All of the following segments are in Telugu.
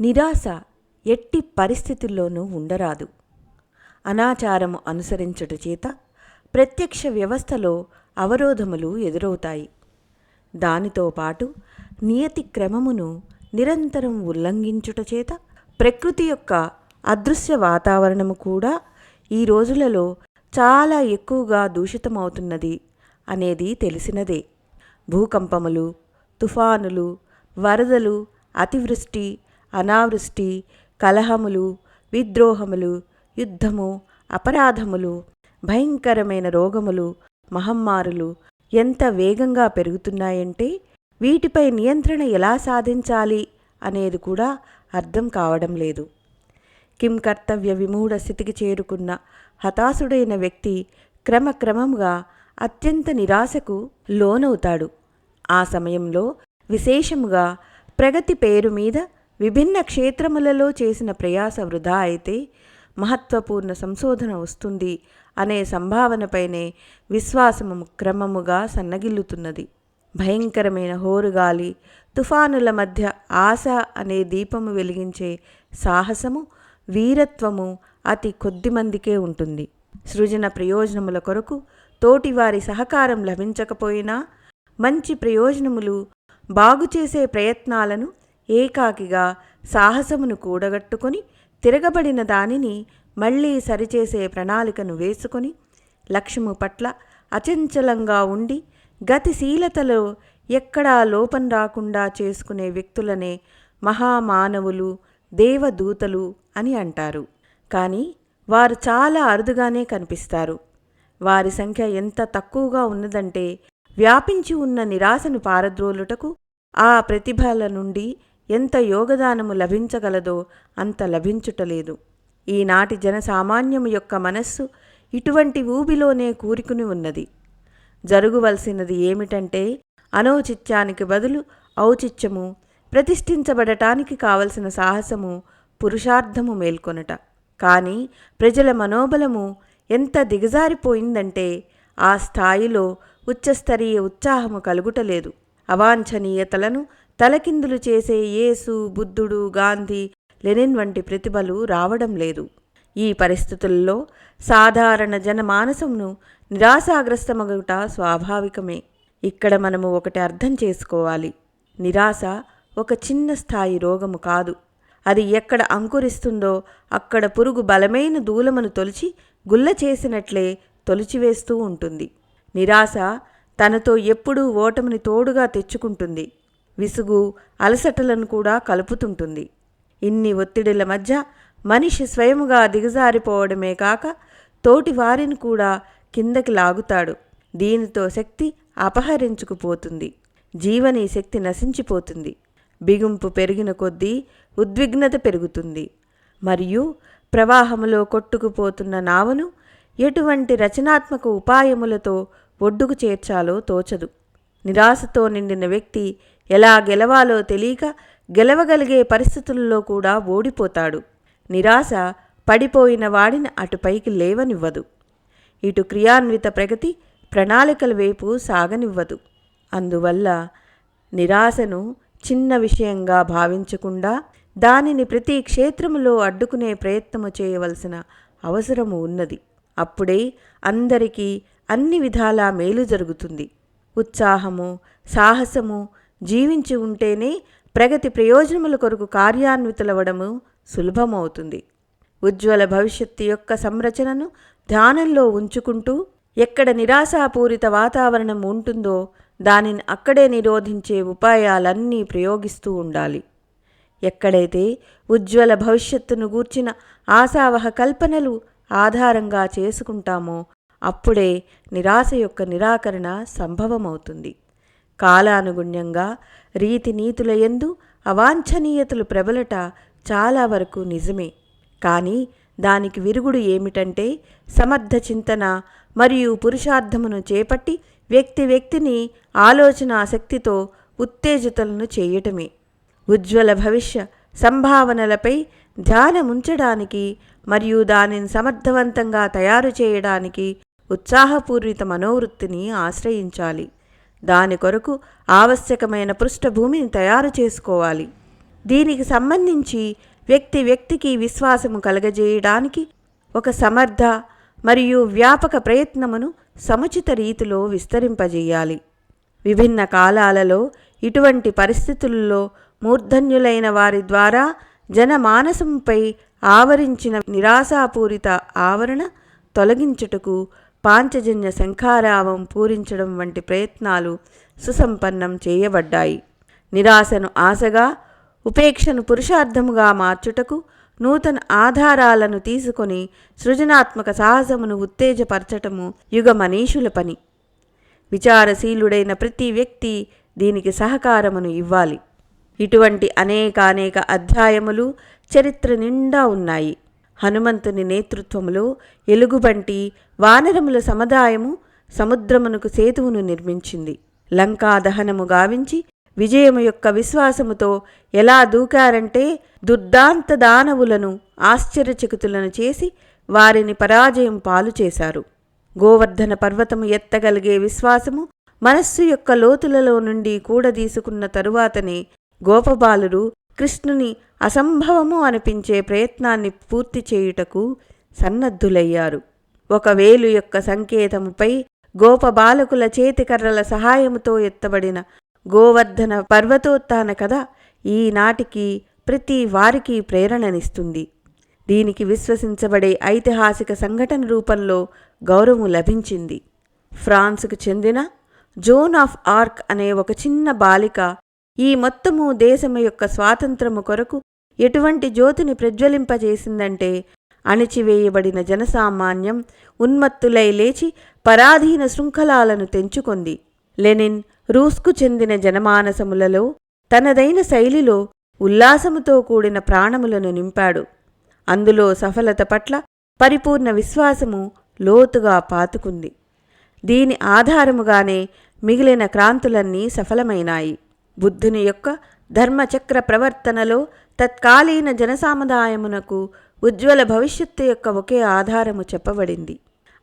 నిరాశ ఎట్టి పరిస్థితుల్లోనూ ఉండరాదు. అనాచారము అనుసరించుట చేత ప్రత్యక్ష వ్యవస్థలో అవరోధములు ఎదురవుతాయి. దానితో పాటు నియతి క్రమమును నిరంతరం ఉల్లంఘించుట చేత ప్రకృతి యొక్క అదృశ్య వాతావరణము కూడా ఈ రోజులలో చాలా ఎక్కువగా దూషితమవుతున్నది అనేది తెలిసినదే. భూకంపములు తుఫానులు వరదలు అతివృష్టి అనావృష్టి కలహములు విద్రోహములు యుద్ధము అపరాధములు భయంకరమైన రోగములు మహమ్మారులు ఎంత వేగంగా పెరుగుతున్నాయంటే వీటిపై నియంత్రణ ఎలా సాధించాలి అనేది కూడా అర్థం కావడం లేదు. కిం కర్తవ్య విమూఢ స్థితికి చేరుకున్న హతాశుడైన వ్యక్తి క్రమక్రమంగా అత్యంత నిరాశకు లోనవుతాడు. ఆ సమయంలో విశేషముగా ప్రగతి పేరు మీద విభిన్న క్షేత్రములలో చేసిన ప్రయాస వృధా అయితే మహత్వపూర్ణ సంశోధన వస్తుంది అనే సంభావనపైనే విశ్వాసము క్రమముగా సన్నగిల్లుతున్నది. భయంకరమైన హోరుగాలి తుఫానుల మధ్య ఆశ అనే దీపము వెలిగించే సాహసము వీరత్వము అతి కొద్దిమందికే ఉంటుంది. సృజన ప్రయోజనముల కొరకు తోటివారి సహకారం లభించకపోయినా మంచి ప్రయోజనములు బాగుచేసే ప్రయత్నాలను ఏకాకిగా సాహసమును కూడగట్టుకొని తిరగబడిన దానిని మళ్ళీ సరిచేసే ప్రణాళికను వేసుకొని లక్ష్యము పట్ల అచంచలంగా ఉండి గతిశీలతలో ఎక్కడా లోపం రాకుండా చేసుకునే వ్యక్తులనే మహామానవులు దేవదూతలు అని అంటారు. కానీ వారు చాలా అరుదుగానే కనిపిస్తారు. వారి సంఖ్య ఎంత తక్కువగా ఉన్నదంటే వ్యాపించి ఉన్న నిరాశను పారద్రోలుటకు ఆ ప్రతిభల నుండి ఎంత యోగదానము లభించగలదో అంత లభించుటలేదు. ఈనాటి జనసామాన్యము యొక్క మనస్సు ఇటువంటి ఊబిలోనే కూరుకుని ఉన్నది. జరుగువలసినది ఏమిటంటే అనౌచిత్యానికి బదులు ఔచిత్యము ప్రతిష్ఠించబడటానికి కావలసిన సాహసము పురుషార్థము మేల్కొనట. కానీ ప్రజల మనోబలము ఎంత దిగజారిపోయిందంటే ఆ స్థాయిలో ఉచ్చస్తరీయ ఉత్సాహము కలుగుటలేదు. అవాంఛనీయతలను తలకిందులు చేసే యేసు బుద్ధుడు గాంధీ లెనిన్ వంటి ప్రతిభలు రావడం లేదు. ఈ పరిస్థితుల్లో సాధారణ జనమానసమును నిరాశాగ్రస్తమగుట స్వాభావికమే. ఇక్కడ మనము ఒకటి అర్థం చేసుకోవాలి. నిరాశ ఒక చిన్న స్థాయి రోగము కాదు. అది ఎక్కడ అంకురిస్తుందో అక్కడ పురుగు బలమైన దూలమును తొలిచి గుల్ల చేసినట్లే తొలిచివేస్తూ ఉంటుంది. నిరాశ తనతో ఎప్పుడూ ఓటమిని తోడుగా తెచ్చుకుంటుంది. విసుగు అలసటలను కూడా కలుపుతుంటుంది. ఇన్ని ఒత్తిడిల మధ్య మనిషి స్వయముగా దిగజారిపోవడమే కాక తోటి వారిని కూడా కిందకి లాగుతాడు. దీనితో శక్తి అపహరించుకుపోతుంది. జీవని శక్తి నశించిపోతుంది. బిగుంపు పెరిగిన కొద్దీ ఉద్విగ్నత పెరుగుతుంది. మరియు ప్రవాహములో కొట్టుకుపోతున్న నావను ఎటువంటి రచనాత్మక ఉపాయములతో ఒడ్డుకు చేర్చాలో తోచదు. నిరాశతో నిండిన వ్యక్తి ఎలా గెలవాలో తెలియక గెలవగలిగే పరిస్థితుల్లో కూడా ఓడిపోతాడు. నిరాశ పడిపోయిన వాడిని అటుపైకి లేవనివ్వదు. ఇటు క్రియాన్విత ప్రగతి ప్రణాళికల వైపు సాగనివ్వదు. అందువల్ల నిరాశను చిన్న విషయంగా భావించకుండా దానిని ప్రతి క్షేత్రములో అడ్డుకునే ప్రయత్నము చేయవలసిన అవసరము ఉన్నది. అప్పుడే అందరికీ అన్ని విధాలా మేలు జరుగుతుంది. ఉత్సాహము సాహసము జీవించి ఉంటేనే ప్రగతి ప్రయోజనముల కొరకు కార్యాన్వితులవడము సులభమవుతుంది. ఉజ్వల భవిష్యత్తు యొక్క సంరచనను ధ్యానంలో ఉంచుకుంటూ ఎక్కడ నిరాశాపూరిత వాతావరణం ఉంటుందో దానిని అక్కడే నిరోధించే ఉపాయాలన్నీ ప్రయోగిస్తూ ఉండాలి. ఎక్కడైతే ఉజ్వల భవిష్యత్తును గూర్చిన ఆశావహ కల్పనలు ఆధారంగా చేసుకుంటామో అప్పుడే నిరాశ యొక్క నిరాకరణ సంభవమవుతుంది. కాలానుగుణ్యంగా రీతి నీతుల ఎందు అవాంఛనీయతలు ప్రబలట చాలా వరకు నిజమే. కానీ దానికి విరుగుడు ఏమిటంటే సమర్థ చింతన మరియు పురుషార్థమును చేపట్టి వ్యక్తి వ్యక్తిని ఆలోచన శక్తితో ఉత్తేజితులను చేయటమే. ఉజ్వల భవిష్య సంభావనలపై ధ్యానముంచడానికి మరియు దానిని సమర్థవంతంగా తయారు చేయడానికి ఉత్సాహపూరిత మనోవృత్తిని ఆశ్రయించాలి. దాని కొరకు ఆవశ్యకమైన పృష్ఠభూమిని తయారు చేసుకోవాలి. దీనికి సంబంధించి వ్యక్తి వ్యక్తికి విశ్వాసము కలగజేయడానికి ఒక సమర్థ మరియు వ్యాపక ప్రయత్నమును సముచిత రీతిలో విస్తరింపజేయాలి. విభిన్న కాలాలలో ఇటువంటి పరిస్థితుల్లో మూర్ధన్యులైన వారి ద్వారా జనమానసంపై ఆవరించిన నిరాశాపూరిత ఆవరణ తొలగించుటకు పాంచజన్య శంఖారావం పూరించడం వంటి ప్రయత్నాలు సుసంపన్నం చేయబడ్డాయి. నిరాశను ఆశగా ఉపేక్షను పురుషార్థముగా మార్చుటకు నూతన ఆధారాలను తీసుకొని సృజనాత్మక సాహసమును ఉత్తేజపరచటము యుగ మనీషుల పని. విచారశీలుడైన ప్రతి వ్యక్తి దీనికి సహకారమును ఇవ్వాలి. ఇటువంటి అనేకానేక అధ్యాయములు చరిత్ర నిండా ఉన్నాయి. హనుమంతుని నేతృత్వములో ఎలుగుబంటి వానరముల సముదాయము సముద్రమునకు సేతువును నిర్మించింది. లంకా దహనము గావించి విజయము యొక్క విశ్వాసముతో ఎలా దూకారంటే దుర్దాంత దానవులను ఆశ్చర్యచకితులను చేసి వారిని పరాజయం పాలు చేశారు. గోవర్ధన పర్వతము ఎత్తగలిగే విశ్వాసము మనస్సు యొక్క లోతులలో నుండి కూడదీసుకున్న తరువాతనే గోపబాలుడు కృష్ణుని అసంభవము అనిపించే ప్రయత్నాన్ని పూర్తి చేయుటకు సన్నద్ధులయ్యారు. ఒక వేలు యొక్క సంకేతముపై గోపబాలకుల చేతికర్రల సహాయముతో ఎత్తబడిన గోవర్ధన పర్వతోత్థాన కథ ఈనాటికి ప్రతి వారికి ప్రేరణనిస్తుంది. దీనికి విశ్వసించబడే ఐతిహాసిక సంఘటన రూపంలో గౌరవం లభించింది. ఫ్రాన్స్కు చెందిన జోన్ ఆఫ్ ఆర్క్ అనే ఒక చిన్న బాలిక ఈ మొత్తము దేశము యొక్క స్వాతంత్రము కొరకు ఎటువంటి జ్యోతిని ప్రజ్వలింపజేసిందంటే అణిచివేయబడిన జనసామాన్యం ఉన్మత్తులై లేచి పరాధీన శృంఖలాలను తెంచుకొంది. లెనిన్ రూస్కు చెందిన జనమానసములలో తనదైన శైలిలో ఉల్లాసముతో కూడిన ప్రాణములను నింపాడు. అందులో సఫలత పట్ల పరిపూర్ణ విశ్వాసము లోతుగా పాతుకుంది. దీని ఆధారముగానే మిగిలిన క్రాంతులన్నీ సఫలమైనాయి. బుద్ధుని యొక్క ధర్మచక్ర ప్రవర్తనలో తత్కాలీన జనసాముదాయమునకు ఉజ్వల భవిష్యత్తు యొక్క ఒకే ఆధారము చెప్పబడింది.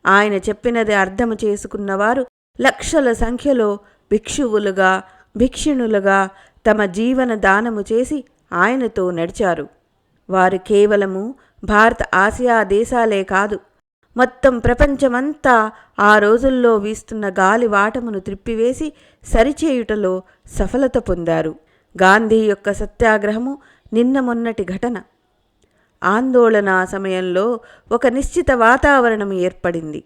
ఆయన చెప్పినది అర్థము చేసుకున్నవారు లక్షల సంఖ్యలో భిక్షువులుగా భిక్షుణులుగా తమ జీవన దానము చేసి ఆయనతో నడిచారు. వారు కేవలము భారత ఆసియా దేశాలే కాదు మొత్తం ప్రపంచమంతా ఆ రోజుల్లో వీస్తున్న గాలి వాటమును త్రిప్పివేసి సరిచేయుటలో సఫలత పొందారు. గాంధీ యొక్క సత్యాగ్రహము నిన్న మొన్నటి ఘటన. ఆందోళన సమయంలో ఒక నిశ్చిత వాతావరణం ఏర్పడింది.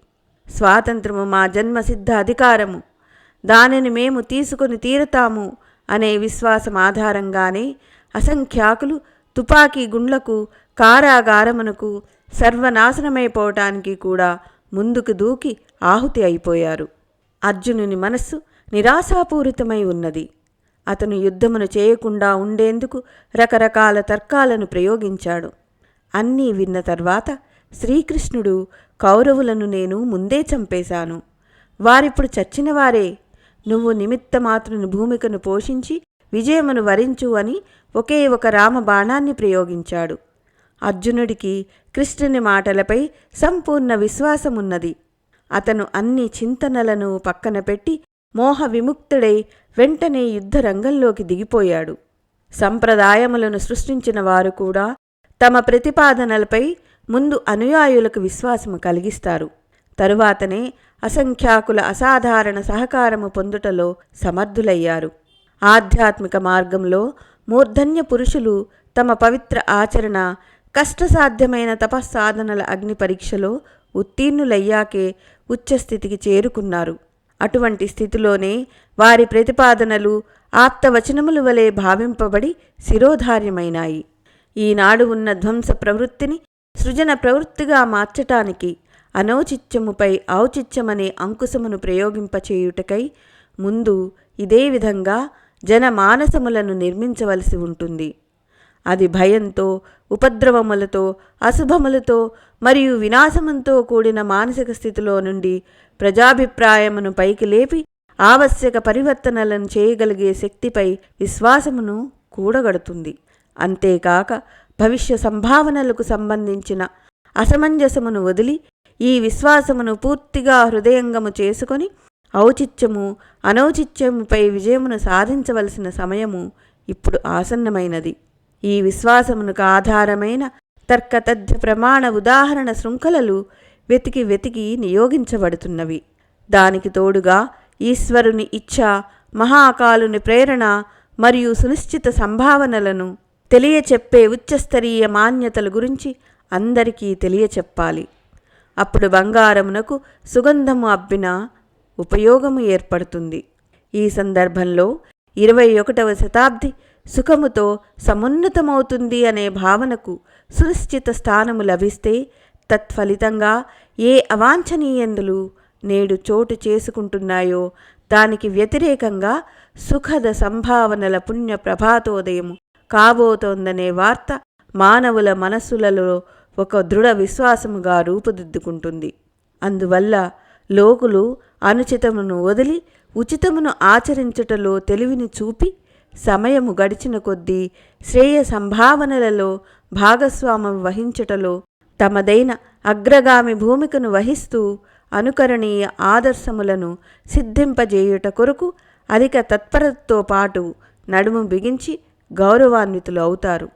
స్వాతంత్రము మా జన్మసిద్ధ అధికారము. దానిని మేము తీసుకుని తీరతాము అనే విశ్వాసం ఆధారంగానే అసంఖ్యాకులు తుపాకీ గుండ్లకు కారాగారమునకు సర్వనాశనమైపోవటానికి కూడా ముందుకు దూకి ఆహుతి అయిపోయారు. అర్జునుని మనస్సు నిరాశాపూరితమై ఉన్నది. అతను యుద్ధమును చేయకుండా ఉండేందుకు రకరకాల తర్కాలను ప్రయోగించాడు. అన్నీ విన్న తర్వాత శ్రీకృష్ణుడు కౌరవులను నేను ముందే చంపేశాను. వారిప్పుడు చచ్చినవారే నువ్వు నిమిత్తమాత్రుని భూమికను పోషించి విజయమును వరించు అని ఒకే ఒక రామ బాణాన్ని ప్రయోగించాడు. అర్జునుడికి కృష్ణుని మాటలపై సంపూర్ణ విశ్వాసమున్నది. అతను అన్ని చింతనలను పక్కన పెట్టి మోహ విముక్తుడై వెంటనే యుద్ధ రంగంలోకి దిగిపోయాడు. సంప్రదాయములను సృష్టించిన వారు కూడా తమ ప్రతిపాదనలపై ముందు అనుయాయులకు విశ్వాసము కలిగిస్తారు. తరువాతనే అసంఖ్యాకుల అసాధారణ సహకారము పొందుటలో సమర్థులయ్యారు. ఆధ్యాత్మిక మార్గంలో మూర్ధన్య పురుషులు తమ పవిత్ర ఆచరణ కష్టసాధ్యమైన తపస్సాధనల అగ్ని పరీక్షలో ఉత్తీర్ణులయ్యాకే ఉచ్చస్థితికి చేరుకున్నారు. అటువంటి స్థితిలోనే వారి ప్రతిపాదనలు ఆప్తవచనముల వలె భావింపబడి శిరోధార్యమైనాయి. ఈనాడు ఉన్న ధ్వంస ప్రవృత్తిని సృజన ప్రవృత్తిగా మార్చటానికి అనౌచిత్యముపై ఔచిత్యమనే అంకుశమును ప్రయోగింపచేయుటకై ముందు ఇదే విధంగా జనమానసములను నిర్మించవలసి ఉంటుంది. అది భయంతో ఉపద్రవములతో అశుభములతో మరియు వినాశమంతో కూడిన మానసిక స్థితిలో నుండి ప్రజాభిప్రాయమును పైకి లేపి ఆవశ్యక పరివర్తనలను చేయగలిగే శక్తిపై విశ్వాసమును కూడగడుతుంది. అంతేకాక భవిష్య సంభావనలకు సంబంధించిన అసమంజసమును వదిలి ఈ విశ్వాసమును పూర్తిగా హృదయంగము చేసుకొని ఔచిత్యము అనౌచిత్యముపై విజయమును సాధించవలసిన సమయము ఇప్పుడు ఆసన్నమైనది. ఈ విశ్వాసమునకు ఆధారమైన తర్కతథ్య ప్రమాణ ఉదాహరణ శృంఖలలు వెతికి వెతికి నియోగించబడుతున్నవి. దానికి తోడుగా ఈశ్వరుని ఇచ్ఛ మహాకాలుని ప్రేరణ మరియు సునిశ్చిత సంభావనలను తెలియచెప్పే ఉచ్చస్తరీయ మాన్యతల గురించి అందరికీ తెలియచెప్పాలి. అప్పుడు బంగారమునకు సుగంధము అబ్బిన ఉపయోగము ఏర్పడుతుంది. ఈ సందర్భంలో ఇరవై ఒకటవ శతాబ్ది సుఖముతో సమున్నతమవుతుంది అనే భావనకు సునిశ్చిత స్థానము లభిస్తే తత్ఫలితంగా ఏ అవాంఛనీయందులు నేడు చోటు చేసుకుంటున్నాయో దానికి వ్యతిరేకంగా సుఖద సంభావనల పుణ్య ప్రభాతోదయము కాబోతోందనే వార్త మానవుల మనస్సులలో ఒక దృఢ విశ్వాసముగా రూపుదిద్దుకుంటుంది. అందువల్ల లోకులు అనుచితమును వదిలి ఉచితమును ఆచరించుటలో తెలివిని చూపి సమయము గడిచిన కొద్దీ శ్రేయ సంభావనలలో భాగస్వామ్యం వహించుటలో తమదైన అగ్రగామి భూమికను వహిస్తూ అనుకరణీయ ఆదర్శములను సిద్ధింపజేయుట కొరకు అధిక తత్పరతతో పాటు నడుము బిగించి గౌరవాన్వితులు అవుతారు.